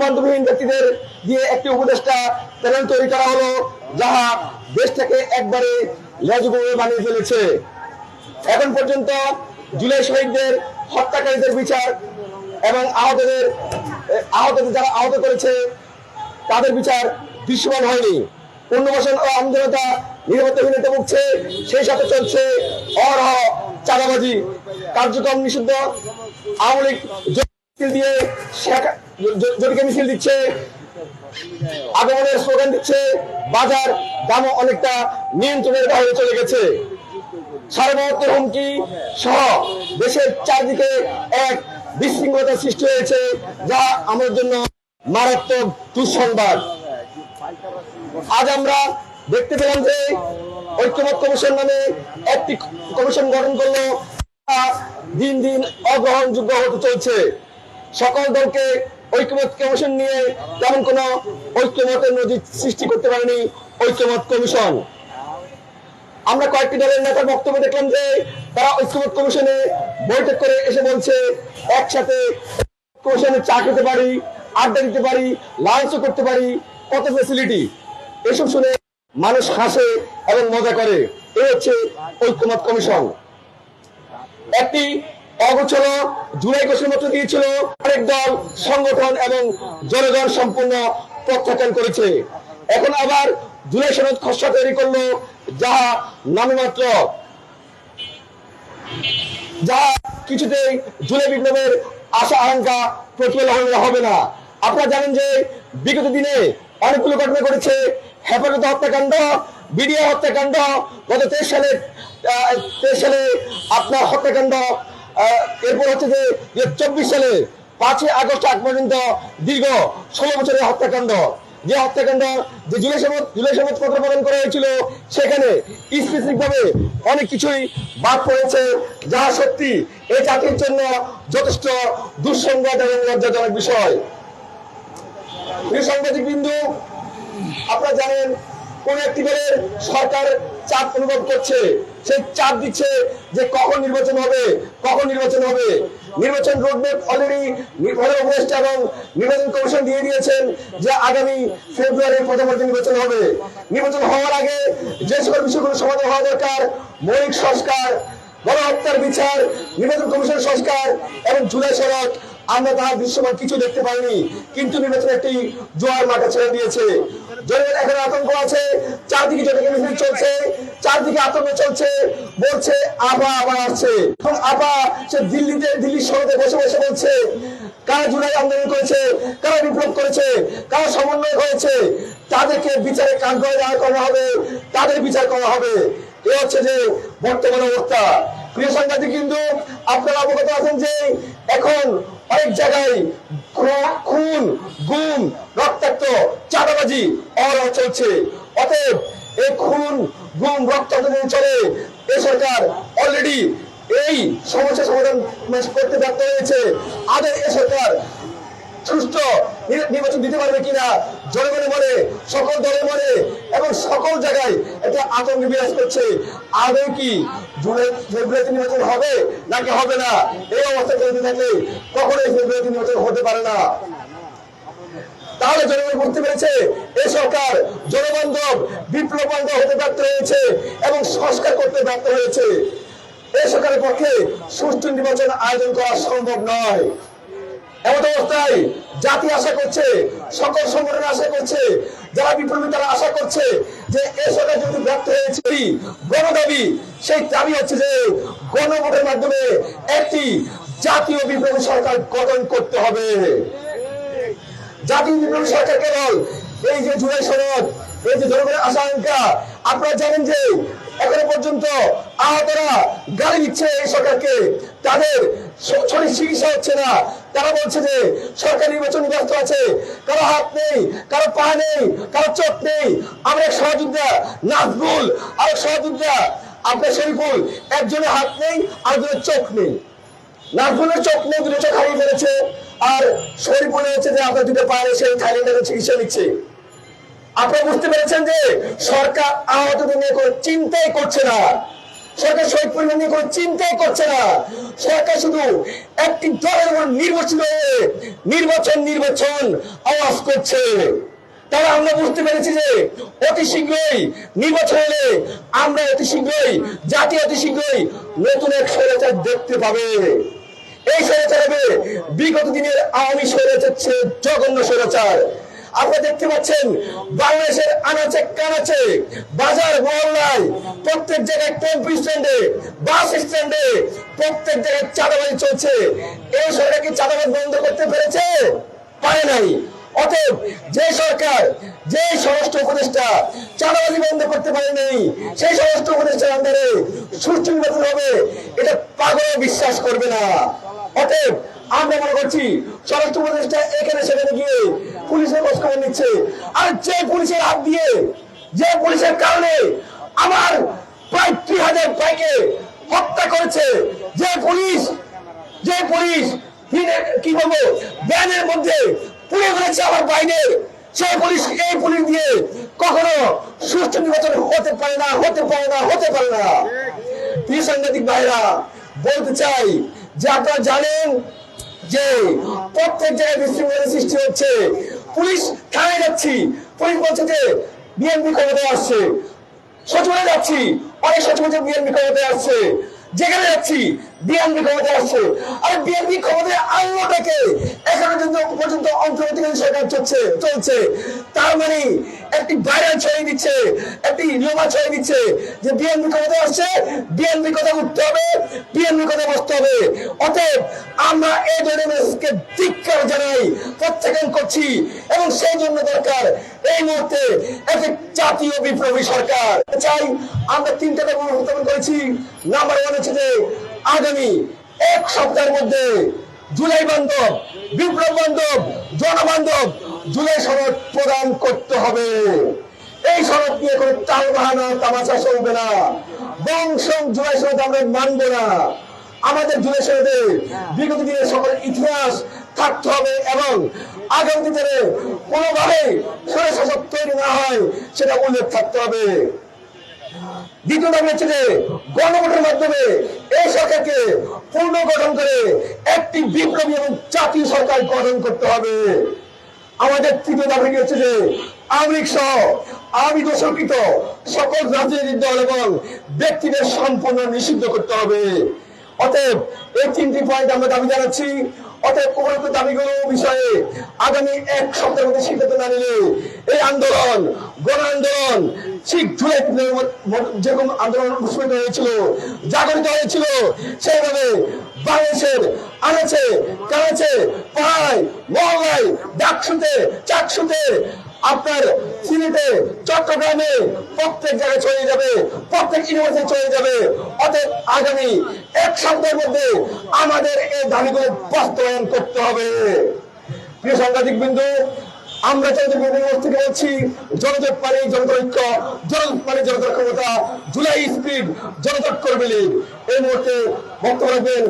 বান্ধবহীন ব্যক্তিদের দিয়ে একটি উপদেষ্টা প্যানেল তৈরি করা হলো, যাহা দেশটাকে একবারে লেজগুবে বানিয়ে ফেলেছে। এখন পর্যন্ত জুলাই শহীদদের হত্যাকারীদের বিচার এবং আহতদের আহতদের যারা আহত করেছে, তাদের বিচার দৃশ্যমান হয়নি। পুনর্বাসন ও আমজনতা নিরাপত্তাহীনতা ভুগছে, সেই সাথে চলছে অরহ চাঁদাবাজি। কার্যক্রম নিষিদ্ধ। আওয়ামী লীগ দিয়ে শেখ- জ- জটিকে মিছিল দিচ্ছে, আগমনের স্লোগান দিচ্ছে, বাজার দামও অনেকটা নিয়ন্ত্রণের বাইরে চলে গেছে। সার্বভৌমত্বের হুমকি সহ দেশের চারদিকে এক বিশৃঙ্খলতার সৃষ্টি হয়েছে, যা আমাদের জন্য মারাত্মক দুঃসংবাদ। আজ আমরা দেখতে পেলাম যে ঐক্যমত কমিশন নামে একটি কমিশন গঠন করল দিন দিন অগ্রহণযোগ্য হতে চলছে। সকল দলকে ঐক্যমত কমিশন নিয়ে তেমন কোন ঐক্যমতের নজির সৃষ্টি করতে পারেনি, ঐক্যমত কমিশন। আমরা কয়েকটি দলের নেতার বক্তব্য দেখলাম যে, তারা ঐক্যমত কমিশনে বৈঠক করে এসে বলছে, একসাথে কমিশনে চা খেতে পারি, আড্ডা দিতে পারি লাঞ্চও করতে পারি, কত ফেসিলিটি এসব শুনে মানুষ হাসে এবং মজা করে। এই হচ্ছে ঐক্যমত কমিশন। একটি অগোচর জুলাই ঘোষণাপত্র দিয়েছিল অনেক দল, সংগঠন এবং জনগণ সম্পূর্ণ প্রত্যাখ্যান করেছে। এখন আবার জুলাই সনদ খসড়া তৈরি করল, যাহা নামে মাত্র যাহা কিছুতেই জুলাই বিপ্লবের আশা, আকাঙ্ক্ষা প্রতিফলন হবে না। আপনারা জানেন যে বিগত দিনে অনেকগুলো ঘটনা ঘটেছে। হেফাজত হত্যাকাণ্ড, বিডিও হত্যাকাণ্ড, গত তেইশ সালে তেইশ সালে আপনার হত্যাকাণ্ড এরপর হচ্ছে যে চব্বিশ সালে পাঁচই আগস্ট আগ পর্যন্ত দীর্ঘ ষোলো বছরের হত্যাকাণ্ড। যে হত্যাকাণ্ড যে জুলাই সনদ জুলাই সনদ পত্র প্রদান করা হয়েছিল, সেখানে স্পেসিফিক ভাবে অনেক কিছুই বাদ পড়েছে যাহা সত্যি এই জাতির জন্য যথেষ্ট দুঃসংবাদ এবং লজ্জাজনক বিষয়। সাংবাদিক বিন্দু, আপনারা জানেন কোন একটি সরকার চাপ অনুভব করছে। সেই চাপ দিচ্ছে যে কখন নির্বাচন হবে, কখন নির্বাচন হবে। নির্বাচন রোডম্যাপ অলরেডি প্রধান উপদেষ্টা এবং নির্বাচন কমিশন দিয়ে দিয়েছেন যে আগামী ফেব্রুয়ারি প্রথমার্ধে নির্বাচন হবে। নির্বাচন হওয়ার আগে যে সকল বিষয়গুলো সমাধান হওয়া দরকার, মৌলিক সংস্কার, গণহত্যার বিচার, নির্বাচন কমিশন সংস্কার এবং জুলাই সড়ক আমরা তার দৃশ্যমান কিছু দেখতে পাইনি। কিন্তু নির্বাচন একটি জোয়ার মাঠে ছেড়ে দিয়েছে। জনগণ এখন আতঙ্ক আছে, চারদিকে জনগণ মিছিল চলছে, চারদিকে আতঙ্ক চলছে, বলছে, আপা আবার আসছে। আপা, সে দিল্লিতে দিল্লির শহরে বসে বসে বলছে, কারা জুলাই আন্দোলন করেছে, কারা বিপ্লব করেছে, কারা সমন্বয় হয়েছে, তাদেরকে বিচারে কান করে দাঁড় করা হবে, তাদের বিচার করা হবে। এ হচ্ছে যে বর্তমান অবস্থা। প্রিয় সাংবাদিক কিন্তু আপনারা অবগত আছেন যে এখন অনেক জায়গায় খুন- গুম, রক্তাক্ত, চাঁদাবাজি অহরহ চলছে। অতএব এই খুন, গুম, রক্তাক্ত চলে, এ সরকার অলরেডি এই সমস্যা সমাধান করতে ব্যর্থ হয়েছে। আদৌ এ সরকার নির- নির্বাচন দিতে পারবে কিনা? জনগণের মনে, সকল দলের মনে, এবং সকল জায়গায় একটা আতঙ্ক বিরাজ করছে। আদৌ কি জুলাই ফেব্রুয়ারিতে নির্বাচন হবে নাকি হবে না? এই অবস্থা চলতে থাকলে কখনোই ফেব্রুয়ারিতে নির্বাচন হতে পারে না। তাহলে জনগণ বুঝতে পেরেছে এই সরকার জনবান্ধব বিপ্লব হতে ব্যর্থ হয়েছে এবং সংস্কার করতে ব্যর্থ হয়েছে। এই সরকারের পক্ষে সুষ্ঠু নির্বাচন আয়োজন করা সম্ভব নয়। এমন অবস্থায় জাতি আশা করছে, সকল সংগঠন আশা করছে, যারা বিপ্লবী তারা আশা করছে যে যদি ব্যর্থ হয়েছে গণদাবি, সেই দাবি হচ্ছে যে গণভোটের মাধ্যমে একটি জাতীয় বিপ্লবী সরকার গঠন করতে হবে। জাতীয় বিপ্লবী সরকার কেবল এই যে জুলাই সনদ, এই যে জনগণের আশা আপনারা জানেন যে এখনও পর্যন্ত আহতরা গাড়ি দিচ্ছে এই সরকারকে। তাদের সঠিক চিকিৎসা হচ্ছে না। তারা বলছে যে সরকার নির্বাচন ব্যস্ত আছে। কারও হাত নেই, কারও পা নেই, কারও চোখ নেই। আমরা এক সহযোদ্ধা নাজবুল আর এক সহযোদ্ধা, আপনার শরীফুল। একজনের হাত নেই আর আরেকজনের চোখ নেই। নাজমুলের চোখ নেই, দুটো চোখ হারিয়ে ফেলেছে। আর মনে হচ্ছে যে আপনার দুটো পায়ে সেই থাইল্যান্ডের চিকিৎসা নিচ্ছে। আপনারা বুঝতে পেরেছেন যে সরকার আহতদের নিয়ে কোনো চিন্তাই করছে না। সরকার শহীদ পরিবার নিয়ে কোনো চিন্তাই করছে না। সরকার শুধু একটি দলের উপর নির্বাচিত হয়ে নির্বাচন নির্বাচন আওয়াজ করছে। তারা আমরা বুঝতে পেরেছি যে অতি শীঘ্রই নির্বাচন হলে আমরা অতি শীঘ্রই জাতি অতি শীঘ্রই নতুন এক স্বৈরাচার দেখতে পাবে। এই স্বৈরাচার হবে বিগত দিনের আওয়ামী স্বৈরাচার জঘন্য স্বৈরাচার। আপনারা দেখতে পাচ্ছেন, বাংলাদেশের আনাচে কানাচে, বাজার মহল্লায় প্রত্যেক জায়গায় টেম্পু স্ট্যান্ডে বাস স্ট্যান্ডে প্রত্যেক জায়গায় চাঁদাবাজি চলছে। এই সরকার কি চাঁদাবাজ বন্ধ করতে পেরেছে? পারে নাই। অতএব যে সরকার, যে স্বরাষ্ট্র উপদেষ্টা চাঁদাবাজি বন্ধ করতে পারেনি, সেই স্বরাষ্ট্র উপদেষ্টার সুষ্ঠু নির্বাচন হবে এটা পাগল বিশ্বাস করবে না। অতএব আমরা মনে করছি স্বরাষ্ট্র উপদেষ্টা এখানে সেখানে গিয়ে পুলিশের খোঁজ খবর নিচ্ছে। আর যে পুলিশের হাত দিয়ে, যে পুলিশের কারণে আমার প্রায় দুই হাজার ভাইকে হত্যা করেছে, যে পুলিশ যে পুলিশ কি বলব, ব্যানের মধ্যে পুড়ে ফেলেছে আমার বাইনের সেই পুলিশ, এই পুলিশ দিয়ে কখনো সুষ্ঠু নির্বাচন হতে পারে না, হতে পারে না, হতে পারে না। প্রিয় সাংবাদিক ভাইরা বলতে চাই যে আপনারা জানেন যে প্রত্যেক জায়গায় বিশৃঙ্খলা সৃষ্টি হচ্ছে। পুলিশ থানায় যাচ্ছি। পুলিশ বলছে যে বিএনপি ক্ষমতায় আসছে। সচিবালয়ে যাচ্ছি। অনেক সচিবালয় বিএনপি ক্ষমতায় আসছে। যেখানে যাচ্ছি বিএনপি ক্ষমতায় আসছে। আর বিএনপি ক্ষমতায় আনলোটাকে এখনও পর্যন্ত সরকার চলছে চলছে। তার মানে একটি ভাইরাল দিচ্ছে, একটি দিচ্ছে যে বিএনপি ক্ষমতায় আসছে, বিএনপি কথা উঠতে হবে, বিএনপি কথা বসতে হবে। অতএব আমরা এই ধরনের মেসেজকে ধিক্কার জানাই, প্রত্যাখ্যান করছি এবং সেই জন্য দরকার এই মুহূর্তে একটি জাতীয় বিপ্লবী সরকার। চাই আমরা তিনটা দাবি উত্থাপন করেছি। নাম্বার ওয়ান হচ্ছে যে আগামী এক সপ্তাহের মধ্যে জুলাই বান্ধব, বিপ্লব বান্ধব, জনবান্ধব জুলাই সনদ প্রদান করতে হবে। এই সনদ নিয়ে কোনো টাল বাহানা তামাশা চলবে না। বংশ জুলাই সনদ আমরা মানব না। আমাদের জুলাই সনদে বিগত দিনের সকল ইতিহাস থাকতে হবে এবং আগামী দিনে কোনোভাবে স্বৈরশাসক তৈরি না হয়, সেটা উল্লেখ থাকতে হবে। হচ্ছে যে গণভোটের মাধ্যমে এই সরকারকে পুনর্গঠন করে একটি বিপ্লবী এবং জাতীয় সরকার গঠন করতে হবে। আমাদের তৃতীয় দাবি হচ্ছে যে সহ আওয়ামী দোষকৃত সকল রাজনৈতিক দল এবং ব্যক্তিদের সম্পূর্ণ নিষিদ্ধ করতে হবে। অতএব এই তিনটি পয়েন্ট আমরা দাবি জানাচ্ছি। অতএব বিষয়ে আগামী এক সপ্তাহের মধ্যে সিদ্ধান্ত না নিলে এই আন্দোলন গণ আন্দোলন যেরকম আন্দোলন হয়েছিল, জাগরিত হয়েছিল, সেইভাবে বাংলাদেশের আনাচে, কানাচে, পাড়ায়, মহল্লায়, ডাকসুতে, চাকসুতে আপনার সিলেটে, চট্টগ্রামে প্রত্যেক জায়গায় ছড়িয়ে যাবে, প্রত্যেক ইউনিভার্সিটি ছড়িয়ে যাবে অতএব আগামী এক সপ্তাহের মধ্যে আমাদের এই দাবিগুলো বাস্তবায়ন করতে হবে প্রিয় সাংবাদিক বিন্দু আমরা বিভিন্ন থেকে বলছি, জনজট পারে জনতার ঐক্য, জনজট পারে জনতার ক্ষমতা, জুলাই স্পিড, জনজট করবে লীগ। এই মুহূর্তে বক্তব্য রাখবেন